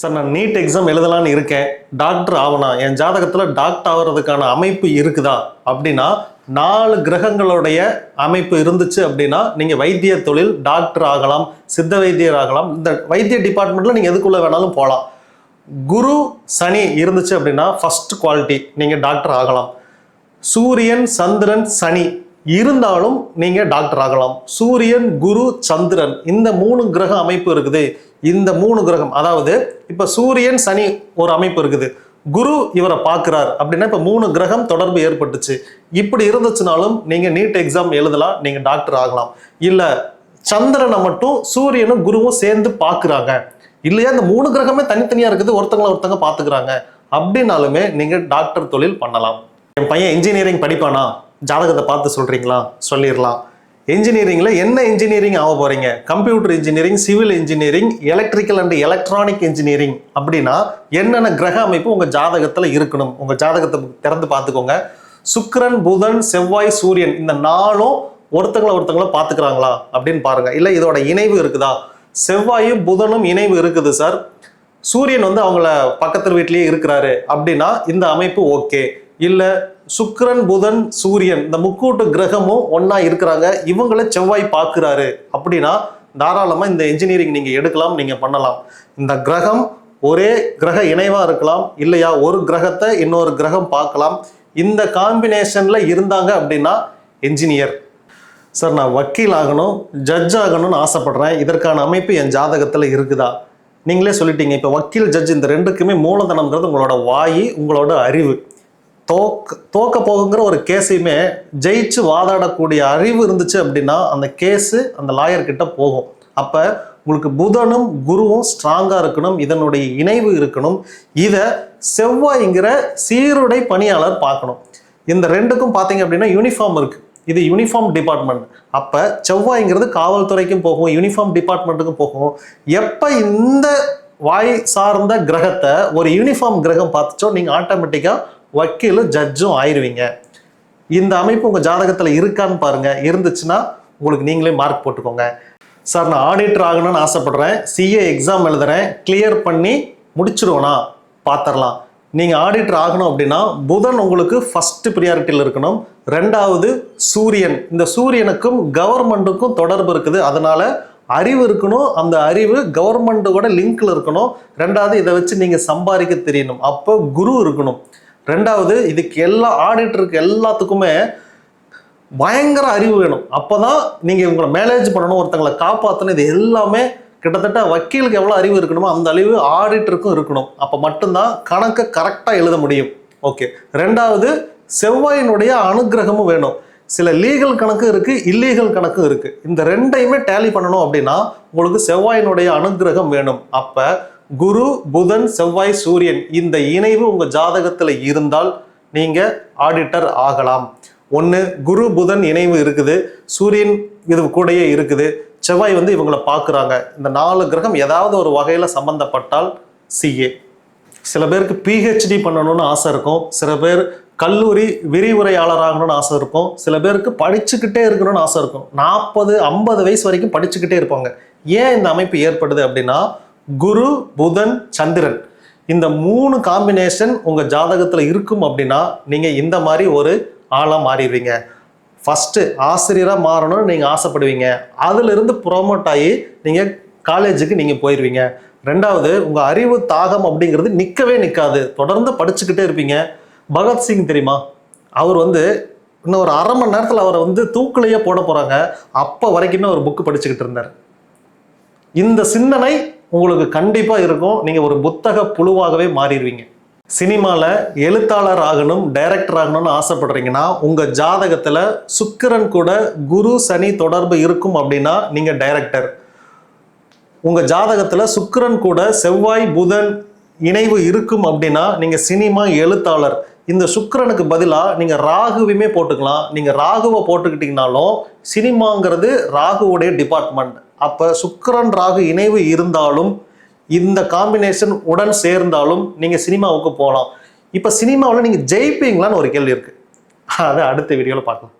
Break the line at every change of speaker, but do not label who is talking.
Sir நான் NEET exam எழுதலாம்னு இருக்கேன். Doctor ஆகணும் என் ஜாதகத்தில் டாக்டர் ஆகிறதுக்கான அமைப்பு இருக்குதா? அப்படின்னா நாலு கிரகங்களுடைய அமைப்பு இருந்துச்சு அப்படின்னா நீங்கள் வைத்திய தொழில் டாக்டர் ஆகலாம் சித்த வைத்தியர் ஆகலாம். இந்த வைத்திய டிபார்ட்மெண்ட்டில் நீங்கள் எதுக்குள்ளே வேணாலும் போகலாம் குரு சனி இருந்துச்சு அப்படின்னா ஃபர்ஸ்ட் குவாலிட்டி நீங்கள் டாக்டர் ஆகலாம். சூரியன் சந்திரன் சனி இருந்தாலும் நீங்க டாக்டர் ஆகலாம். சூரியன் குரு சந்திரன் இந்த மூணு கிரக அமைப்பு இருக்குது. இந்த மூணு கிரகம் அதாவது இப்ப சூரியன் சனி ஒரு அமைப்பு இருக்குது. குரு இவரை பார்க்கிறார் அப்படின்னா இப்போ மூணு கிரகம் தொடர்பு ஏற்பட்டுச்சு. இப்படி இருந்துச்சுனாலும் நீங்கள் நீட் எக்ஸாம் எழுதலாம் நீங்கள் டாக்டர் ஆகலாம். இல்லை சந்திரனை மட்டும் சூரியனும் குருவும் சேர்ந்து பார்க்குறாங்க. இல்லையா இந்த மூணு கிரகமே தனித்தனியாக இருக்குது ஒருத்தங்கள ஒருத்தங்க பார்த்துக்கிறாங்க. அப்படின்னாலுமே நீங்கள் டாக்டர் தொழில் பண்ணலாம். என் பையன் இன்ஜினியரிங் படிப்பானா? ஜாதகத்தை பார்த்து சொல்கிறீங்களா சொல்லிடலாம். இன்ஜினியரிங்கில் என்ன இன்ஜினியரிங் ஆக போகிறீங்க computer engineering civil engineering electrical and electronic engineering அப்படின்னா என்னென்ன கிரக அமைப்பு உங்கள் ஜாதகத்தில் இருக்கணும்? உங்கள் ஜாதகத்தை திறந்து பார்த்துக்கோங்க. சுக்கரன் புதன் செவ்வாய் சூரியன் இந்த நாளும் ஒருத்தங்களை ஒருத்தங்களை பார்த்துக்கிறாங்களா? அப்படின்னு பாருங்கள் இல்லை இதோட இணைவு இருக்குதா? செவ்வாயும் புதனும் இணைவு இருக்குது சார் சூரியன் வந்து அவங்கள பக்கத்து வீட்லேயே இருக்கிறாரு அப்படின்னா இந்த அமைப்பு ஓகே இல்லை சுக்ரன் புதன் சூரியன் இந்த முக்கூட்டு கிரகமும் ஒன்றா இருக்கிறாங்க. இவங்கள செவ்வாய் பார்க்குறாரு. அப்படின்னா தாராளமாக இந்த இன்ஜினியரிங் நீங்கள் எடுக்கலாம் நீங்கள் பண்ணலாம். இந்த கிரகம் ஒரே கிரக இணைவாக இருக்கலாம். இல்லையா ஒரு கிரகத்தை இன்னொரு கிரகம் பார்க்கலாம். இந்த காம்பினேஷனில் இருந்தாங்க அப்படின்னா இன்ஜினியர் சார் நான் வக்கீல் ஆகணும் ஜட்ஜ் ஆகணும்னு ஆசைப்பட்றேன். இதற்கான அமைப்பு என் ஜாதகத்தில் இருக்குதா? நீங்களே சொல்லிட்டீங்க இப்போ வக்கீல் ஜட்ஜ் இந்த ரெண்டுக்குமே மூலதனம்ங்கிறது உங்களோட வாய் உங்களோட அறிவு. தோக்க தோக்க போகுங்கிற ஒரு கேஸையுமே ஜெயிச்சு வாதாடக்கூடிய அறிவு இருந்துச்சு அப்படின்னா அந்த கேஸு அந்த லாயர்கிட்ட போகும். அப்போ உங்களுக்கு புதனும் குருவும் ஸ்ட்ராங்காக இருக்கணும் இதனுடைய இணைவு இருக்கணும். இதை செவ்வாய்ங்கிற சீருடை பணியாளர் பார்க்கணும். இந்த ரெண்டுக்கும் பார்த்தீங்க அப்படின்னா யூனிஃபார்ம் இருக்குது இது யூனிஃபார்ம் டிபார்ட்மெண்ட் அப்போ செவ்வாய்ங்கிறது காவல்துறைக்கும் போகும் யூனிஃபார்ம் டிபார்ட்மெண்ட்டுக்கும் போகும். எப்போ இந்த வாய் சார்ந்த கிரகத்தை ஒரு யூனிஃபார்ம் கிரகம் பார்த்துச்சோ நீங்கள் ஆட்டோமேட்டிக்காக வக்கீலும் ஜட்ஜும் ஆயிருவீங்க. இந்த அமைப்பு உங்கள் ஜாதகத்தில் இருக்கான்னு பாருங்க. இருந்துச்சுன்னா உங்களுக்கு நீங்களே மார்க் போட்டுக்கோங்க. சார் நான் ஆடிட்டர் ஆகணும்னு ஆசைப்படுறேன். சிஏ எக்ஸாம் எழுதுறேன். கிளியர் பண்ணி முடிச்சிருவேனா பார்த்துடலாம் நீங்கள் ஆடிட்டர் ஆகணும் அப்படின்னா புதன் உங்களுக்கு ஃபஸ்ட்டு ப்ரியாரிட்டியில் இருக்கணும். ரெண்டாவது சூரியன். இந்த சூரியனுக்கும் கவர்மெண்ட்டுக்கும் தொடர்பு இருக்குது. அதனால் அறிவு இருக்கணும். அந்த அறிவு கவர்மெண்ட்டோட லிங்க்கில் இருக்கணும். ரெண்டாவது இதை வச்சு நீங்கள் சம்பாதிக்க தெரியணும். அப்போ குரு இருக்கணும். ரெண்டாவது இதுக்கு எல்லா ஆடிட்டருக்கு எல்லாத்துக்குமே பயங்கர அறிவு வேணும். அப்பதான் நீங்கள் இவங்களை மேனேஜ் பண்ணணும் ஒருத்தங்களை காப்பாற்றணும் இது எல்லாமே கிட்டத்தட்ட வக்கீலுக்கு எவ்வளோ அறிவு இருக்கணுமோ அந்த அறிவு ஆடிட்டருக்கும் இருக்கணும். அப்போ மட்டும்தான் கணக்கை கரெக்டாக எழுத முடியும். ஓகே ரெண்டாவது செவ்வாயினுடைய அனுக்கிரகமும் வேணும். சில லீகல் கணக்கு இருக்குது இல்லீகல் கணக்கும் இருக்குது இந்த ரெண்டையுமே டேலி பண்ணணும் அப்படின்னா உங்களுக்கு செவ்வாயினுடைய அனுகிரகம் வேணும். அப்போ குரு புதன் செவ்வாய் சூரியன் இந்த இணைவு உங்கள் ஜாதகத்தில் இருந்தால் நீங்கள் ஆடிட்டர் ஆகலாம். ஒன்று குரு புதன் இணைவு இருக்குது. சூரியன் இது கூடயே இருக்குது. செவ்வாய் வந்து இவங்களை பார்க்குறாங்க இந்த நாலு கிரகம் ஏதாவது ஒரு வகையில் சம்பந்தப்பட்டால் சிஏ சில பேருக்கு பிஹெச்டி பண்ணணும்னு ஆசை இருக்கும். சில பேர் கல்லூரி விரிவுரையாளராகணும்னு ஆசை இருக்கும். சில பேருக்கு படிச்சுக்கிட்டே இருக்கணும்னு ஆசை இருக்கும். நாற்பது ஐம்பது வயசு வரைக்கும் படிச்சுக்கிட்டே இருப்பாங்க. ஏன் இந்த அமைப்பு ஏற்படுது அப்படின்னா குரு புதன் சந்திரன். இந்த மூணு காம்பினேஷன் உங்கள் ஜாதகத்தில் இருக்கும் அப்படின்னா நீங்கள் இந்த மாதிரி ஒரு ஆளாக மாறிடுவீங்க. ஃபஸ்ட்டு ஆசிரியராக மாறணும்னு நீங்கள் ஆசைப்படுவீங்க. அதிலிருந்து ப்ரோமோட் ஆகி நீங்கள் காலேஜுக்கு நீங்கள் போயிடுவீங்க ரெண்டாவது உங்கள் அறிவு தாகம் அப்படிங்கிறது நிற்கவே நிற்காது தொடர்ந்து படிச்சுக்கிட்டே இருப்பீங்க. பகத்சிங் தெரியுமா? அவர் வந்து இன்னும் ஒரு அரை மணி நேரத்தில் அவரை வந்து தூக்கிலேயே போட போகிறாங்க அப்போ வரைக்குமே அவர் புக்கு படிச்சுக்கிட்டு இருந்தார். இந்த சிந்தனை உங்களுக்கு கண்டிப்பாக இருக்கும். நீங்கள் ஒரு புத்தக புழுவாகவே மாறிடுவீங்க. சினிமாவில் எழுத்தாளர் ஆகணும் டைரக்டர் ஆகணும்னு ஆசைப்படுறீங்கன்னா உங்கள் ஜாதகத்தில் சுக்கிரன் கூட குரு சனி தொடர்பு இருக்கும் அப்படின்னா நீங்கள் டைரக்டர் உங்கள் ஜாதகத்தில் சுக்கிரன் கூட செவ்வாய் புதன் இணைவு இருக்கும் அப்படின்னா நீங்கள் சினிமா எழுத்தாளர். இந்த சுக்கரனுக்கு பதிலாக நீங்கள் ராகுவையுமே போட்டுக்கலாம். நீங்கள் ராகுவை போட்டுக்கிட்டிங்கனாலும் சினிமாங்கிறது ராகுவுடைய டிபார்ட்மெண்ட் அப்போ சுக்கரன் ராகு இணைவு இருந்தாலும் இந்த காம்பினேஷன் உடன் சேர்ந்தாலும் நீங்கள் சினிமாவுக்கு போகலாம். இப்போ சினிமாவில் நீங்கள் ஜெயிப்பீங்களான்னு ஒரு கேள்வி இருக்குது அதை அடுத்த வீடியோவில் பார்க்கலாம்.